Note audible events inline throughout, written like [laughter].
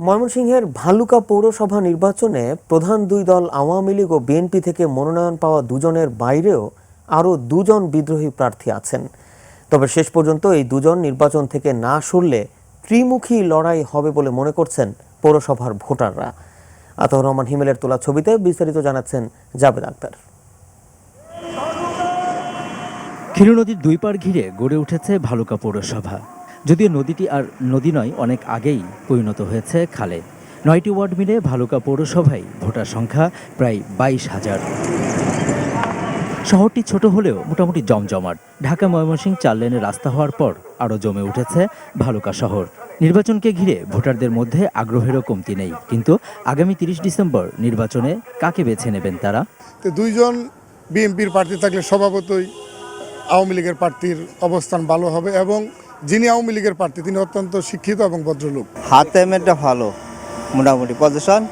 ময়মনসিংহের ভালুকা পৌরসভা নির্বাচনে প্রধান দুই দল আওয়ামী লীগ ও বিএনপি থেকে মনোনয়ন পাওয়া দুজনের বাইরেও আরও দুজন বিদ্রোহী প্রার্থী আছেন। তবে শেষ পর্যন্ত এই দুজন নির্বাচন থেকে না সরলে ত্রিমুখী লড়াই হবে বলে মনে করছেন পৌরসভার ভোটাররা। আতর রহমান হিমেলের তোলা ছবিতে বিস্তারিত জানাচ্ছেন জাবেদ আক্তার। ক্ষীর নদীর দুই পাড় ঘিরে গড়ে উঠেছে ভালুকা পৌরসভা। যদিও নদীটি আর নদী নয়, অনেক আগেই পরিণত হয়েছে খালে। নয়টি ওয়ার্ড মিলে ভালুকা পৌরসভায় ভোটার সংখ্যা প্রায় বাইশ হাজার। শহরটি ছোট হলেও মোটামুটি জমজমাট। ঢাকা ময়মনসিংহ চার লেনের রাস্তা হওয়ার পর আরও জমে উঠেছে ভালুকা শহর। নির্বাচনকে ঘিরে ভোটারদের মধ্যে আগ্রহেরও কমতি নেই। কিন্তু আগামী তিরিশ ডিসেম্বর নির্বাচনে কাকে বেছে নেবেন তারা? তো দুইজন বিএনপির প্রার্থী থাকলে স্বভাবতই আওয়ামী লীগের প্রার্থীর অবস্থান ভালো হবে এবং যিনি আওয়ামী লীগের প্রার্থী তিনি অত্যন্ত শিক্ষিত এবং ভদ্রলোক। হাতে মেয়েটা ভালো মোটামুটি পজিশন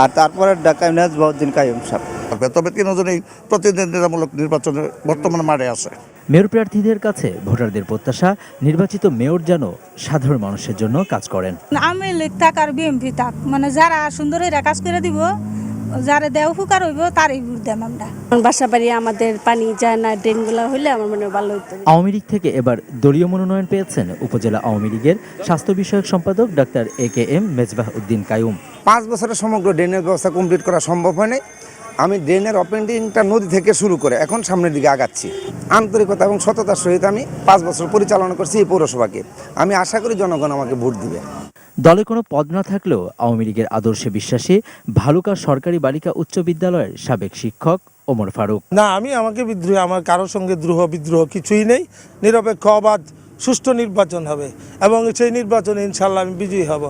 আর তারপরে ঢাকা ইমরাজ বহুদ্দিন কাইম সাহেব। হবে তবে তিনজনই প্রতিদ্বন্দ্বিতামূলক নির্বাচনে বর্তমানে মাঠে আছে। মেয়র প্রার্থীদের কাছে ভোটারদের প্রত্যাশা নির্বাচিত মেয়র যেন সাধারণ মানুষের জন্য কাজ করেন। আমি লীগ থাক আর বিএমপি থাক মানে যারা সুন্দর হইরা কাজ করে দিব যারা দেহ উপকার হইব তারই ভোট দেম আমরা। বাসা বাড়ি আমাদের পানি যায় না ড্রেনগুলো হইলে আমার মনে ভালো হতো আওয়ামী লীগ থেকে এবার দলীয় মনোনয়ন পেয়েছেন উপজেলা আওয়ামী লীগের স্বাস্থ্য বিষয়ক সম্পাদক doctor A K M Mezbah Uddin Kayum. পাঁচ বছরের সমগ্র ড্রেনের ব্যবস্থা কমপ্লিট করা সম্ভব হয়নি। আমি ড্রেনের অপেন্ডিংটা নদী থেকে শুরু করে এখন সামনের দিকে আগাচ্ছি। আন্তরিকতা এবং সততার সহিত আমি পাঁচ বছর পরিচালনা করছি এই পৌরসভাকে। আমি আশা করি জনগণ আমাকে ভোট দিবে। দলে কোনো পদ না থাকলেও আওয়ামী লীগের আদর্শে বিশ্বাসী ভালুকা সরকারি বালিকা উচ্চ বিদ্যালয়ের সাবেক শিক্ষক ওমর ফারুক। না আমি আমাকে বিদ্রোহ আমার কারোর সঙ্গে দ্রোহ বিদ্রোহ কিছুই নেই। নিরপেক্ষ অবাধ সুষ্ঠু নির্বাচন হবে এবং সেই নির্বাচনে ইনশাল্লাহ আমি বিজয়ী হব।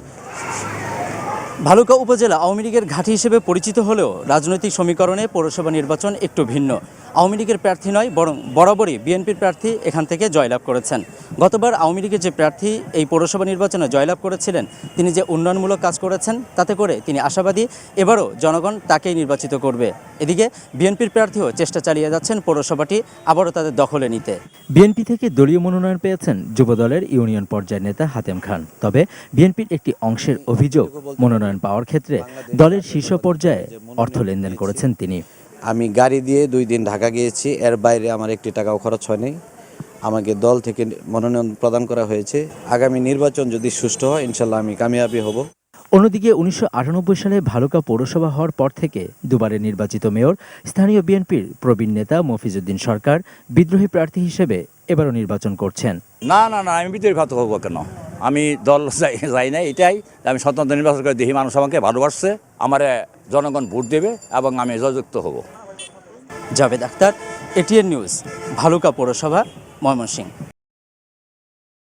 ভালুকা উপজেলা আওয়ামী লীগের ঘাঁটি হিসেবে পরিচিত হলেও রাজনৈতিক সমীকরণে পৌরসভা নির্বাচন একটু ভিন্ন। আওয়ামী লীগের প্রার্থী নয়, বরং বরাবরই বিএনপির প্রার্থী এখান থেকে জয়লাভ করেছেন। গতবার আওয়ামী লীগের যে প্রার্থী এই পৌরসভা নির্বাচনে জয়লাভ করেছিলেন, তিনি যে উন্নয়নমূলক কাজ করেছেন, তাতে করে তিনি আশাবাদী, এবারও জনগণ তাকেই নির্বাচিত করবে। এদিকে বিএনপির প্রার্থীও চেষ্টা চালিয়ে যাচ্ছেন পৌরসভাটি, আবারও তাদের দখলে নিতে। বিএনপি থেকে দলীয় মনোনয়ন পেয়েছেন যুবদলের ইউনিয়ন পর্যায়ের নেতা হাতেম খান। তবে বিএনপির একটি অংশের অভিযোগ, মনোনয়ন পাওয়ার ক্ষেত্রে দলের শীর্ষ পর্যায়ে অর্থ লেনদেন করেছেন তিনি। আমি গাড়ি দিয়ে দুই দিন ঢাকা গিয়েছি। এর বাইরে আমার একটি টাকাও খরচ হয়নি। আমাকে দল থেকে মনোনয়ন প্রদান করা হয়েছে। আগামী নির্বাচন যদি সুষ্ঠু হয় ইনশাল্লাহ আমি কামিয়াবি হব। অন্যদিকে উনিশশো আটানব্বই সালে ভালুকা পৌরসভা হওয়ার পর থেকে দুবারের নির্বাচিত মেয়র স্থানীয় বিএনপির প্রবীণ নেতা মফিজউদ্দিন সরকার বিদ্রোহী প্রার্থী হিসেবে এবারও নির্বাচন করছেন। না না না আমি বিদ্রোহী ভাত হব কেন? আমি দল [laughs] যাই না এটাই। আমি স্বতন্ত্র নির্বাচন করে দেখি, মানুষ আমাকে ভালোবাসছে, আমার জনগণ ভোট দেবে এবং আমি জয়যুক্ত হব। জাভেদ আখতার এটিএন নিউজ, ভালুকা পৌরসভা, ময়মনসিংহ।